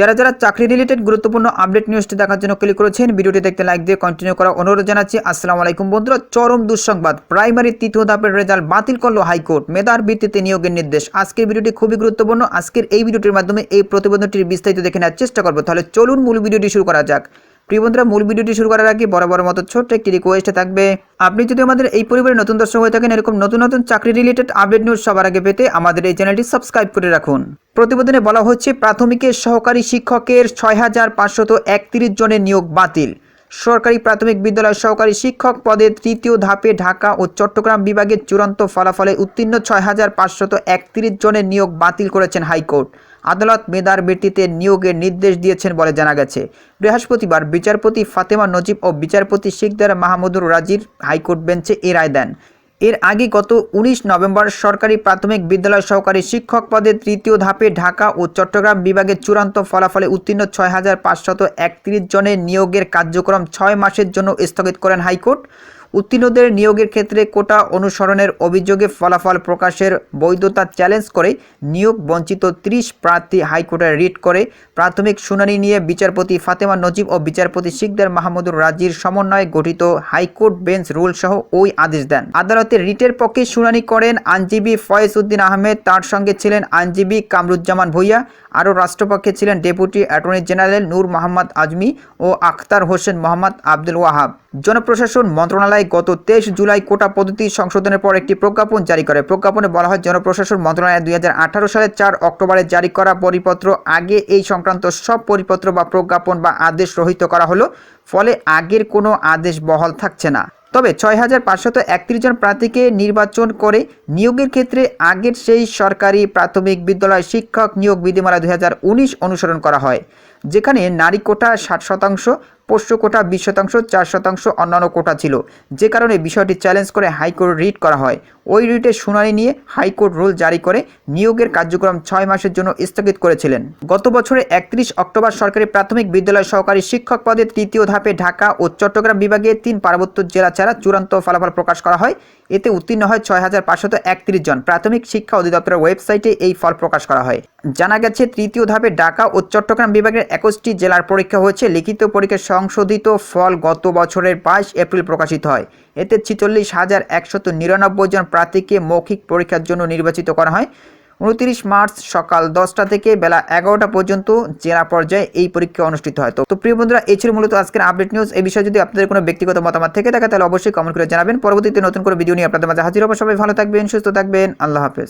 যারা যারা চাকরি রিলেটেড গুরুত্বপূর্ণ আপডেট নিউজটি দেখার জন্য ক্লিক করেছেন, ভিডিওটি দেখতে লাইক দিয়ে কন্টিনিউ করা অনুরোধ জানাচ্ছি। আসসালামু আলাইকুম বন্ধুরা, চরম দুঃসংবাদ। প্রাইমারি তৃতীয় ধাপের রেজাল্ট বাতিল করল হাইকোর্ট। মেধার ভিত্তিতে নিয়োগের নির্দেশ। আজকের ভিডিওটি খুবই গুরুত্বপূর্ণ। আজকের এই ভিডিওটির মাধ্যমে এই প্রতিবেদনটির বিস্তারিত দেখে নেওয়ার চেষ্টা করব। তাহলে চলুন মূল ভিডিওটি শুরু করা যাক। প্রিয় বন্ধুরা, মূল ভিডিওটি শুরু করার আগে বরাবর মতো ছোট্ট একটি রিকোয়েস্টে থাকবে, আপনি যদি আমাদের এই পরিবারের নতুন দর্শক হয়ে থাকেন, এরকম নতুন নতুন চাকরি রিলেটেড আপডেট নিউজ সবার আগে পেতে আমাদের এই চ্যানেলটি সাবস্ক্রাইব করে রাখুন। প্রতিবেদনে বলা হচ্ছে প্রাথমিকের সহকারী শিক্ষকের ছয় হাজার পাঁচশত একত্রিশ জনের নিয়োগ বাতিল। সরকারি প্রাথমিক বিদ্যালয়ের সহকারী শিক্ষক পদে তৃতীয় ধাপে ঢাকা ও চট্টগ্রাম বিভাগের চূড়ান্ত ফলাফলে উত্তীর্ণ ছয় হাজার পাঁচশত একত্রিশ জনের নিয়োগ বাতিল করেছেন হাইকোর্ট। আদালত মেধার ভিত্তিতে নিয়োগের নির্দেশ দিয়েছেন বলে জানা গেছে। বৃহস্পতিবার বিচারপতি ফাতেমা নজিব ও বিচারপতি শিকদার মাহমুদুর রাজির হাইকোর্ট বেঞ্চে এ রায় দেন। এর আগে গত উনিশ নভেম্বর সরকারি প্রাথমিক বিদ্যালয় সহকারী শিক্ষক পদে তৃতীয় ধাপে ঢাকা ও চট্টগ্রাম বিভাগের চূড়ান্ত ফলাফলে উত্তীর্ণ ছয় হাজার পাঁচশত একত্রিশ জনের নিয়োগের কার্যক্রম ছয় মাসের জন্য স্থগিত করেন হাইকোর্ট। উত্তীর্ণদের নিয়োগের ক্ষেত্রে কোটা অনুসরণের অভিযোগে ফলাফল প্রকাশের বৈধতা চ্যালেঞ্জ করে নিয়োগ বঞ্চিত ত্রিশ প্রার্থী হাইকোর্টে রিট করে। প্রাথমিক শুনানি নিয়ে বিচারপতি ফাতেমা নজিব ও বিচারপতি শিকদার মাহমুদুর রাজির সমন্বয়ে গঠিত হাইকোর্ট বেঞ্চ রুল সহ ওই আদেশ দেন। আদালতে রিটের পক্ষে শুনানি করেন আইনজীবী ফয়েজ উদ্দিন আহমেদ। তার সঙ্গে ছিলেন আইনজীবী কামরুজ্জামান ভুইয়া। আরও রাষ্ট্রপক্ষে ছিলেন deputy attorney general Nur Mohammad Azmi ও আখতার হোসেন মোহাম্মদ আব্দুল ওয়াহাব। জনপ্রশাসন মন্ত্রণালয় গত তেইশ জুলাই কোটা পদ্ধতি সংশোধনের পর একটি প্রজ্ঞাপন জারি করে। প্রজ্ঞাপনে বলা হয়, জনপ্রশাসন মন্ত্রণালয় দুই হাজার আঠারো সালের চার অক্টোবরে জারি করা পরিপত্র আগে এই সংক্রান্ত সব পরিপত্র বা প্রজ্ঞাপন বা আদেশ রহিত করা হলো, ফলে আগের কোনো আদেশ বহাল থাকছে না। তবে ছয় হাজার পাঁচশত একত্রিশ জন প্রার্থীকে নির্বাচন করে নিয়োগের ক্ষেত্রে আগের সেই সরকারি প্রাথমিক বিদ্যালয় শিক্ষক নিয়োগ বিধিমালা দুই হাজার উনিশ অনুসরণ করা হয়, যেখানে নারী কোটা ষাট শতাংশ পোষ্য কোটা বিশ শতাংশ, চার শতাংশ অন্যান্য কোটা ছিল। যে কারণে বিষয়টি চ্যালেঞ্জ করে হাইকোর্ট রিট করা হয়। ওই রিটের শুনানি নিয়ে হাইকোর্ট রুল জারি করে নিয়োগের কার্যক্রম ছয় মাসের জন্য স্থগিত করেছিলেন। গত বছরে একত্রিশ অক্টোবর সরকারি প্রাথমিক বিদ্যালয় সহকারী শিক্ষক পদে তৃতীয় ধাপে ঢাকা ও চট্টগ্রাম বিভাগে তিন পার্বত্য জেলা ছাড়া চূড়ান্ত ফলাফল প্রকাশ করা হয়। এতে উত্তীর্ণ হয় ছয় হাজার পাঁচশত একত্রিশ জন। প্রাথমিক শিক্ষা অধিদপ্তরের ওয়েবসাইটে এই ফল প্রকাশ করা হয়। জানা গেছে, তৃতীয় ধাপে ঢাকা ও চট্টগ্রাম বিভাগের একুশটি জেলার পরীক্ষা হয়েছে। লিখিত পরীক্ষার সংশোধিত ফল গত বছরের বাইশ এপ্রিল প্রকাশিত হয়। এতে ছিচল্লিশ হাজার একশত নিরানব্বই জন প্রার্থীকে মৌখিক পরীক্ষার জন্য নির্বাচিত করা হয়। উনত্রিশ মার্চ সকাল দশটা থেকে বেলা এগারোটা পর্যন্ত জেলা পর্যায়ে এই পরীক্ষা অনুষ্ঠিত হয়। তো প্রিয় বন্ধুরা, এই ছিল মূলত আজকের আপডেট নিউজ। এই বিষয়ে যদি আপনাদের কোনো ব্যক্তিগত মতামত থেকে, থাকে, তাহলে অবশ্যই কমেন্ট করে জানাবেন। পরবর্তীতে নতুন করে ভিডিও নিয়ে আপনাদের মাঝে হাজির হব। সবাই ভালো থাকবেন, সুস্থ থাকবেন। আল্লাহ হাফেজ।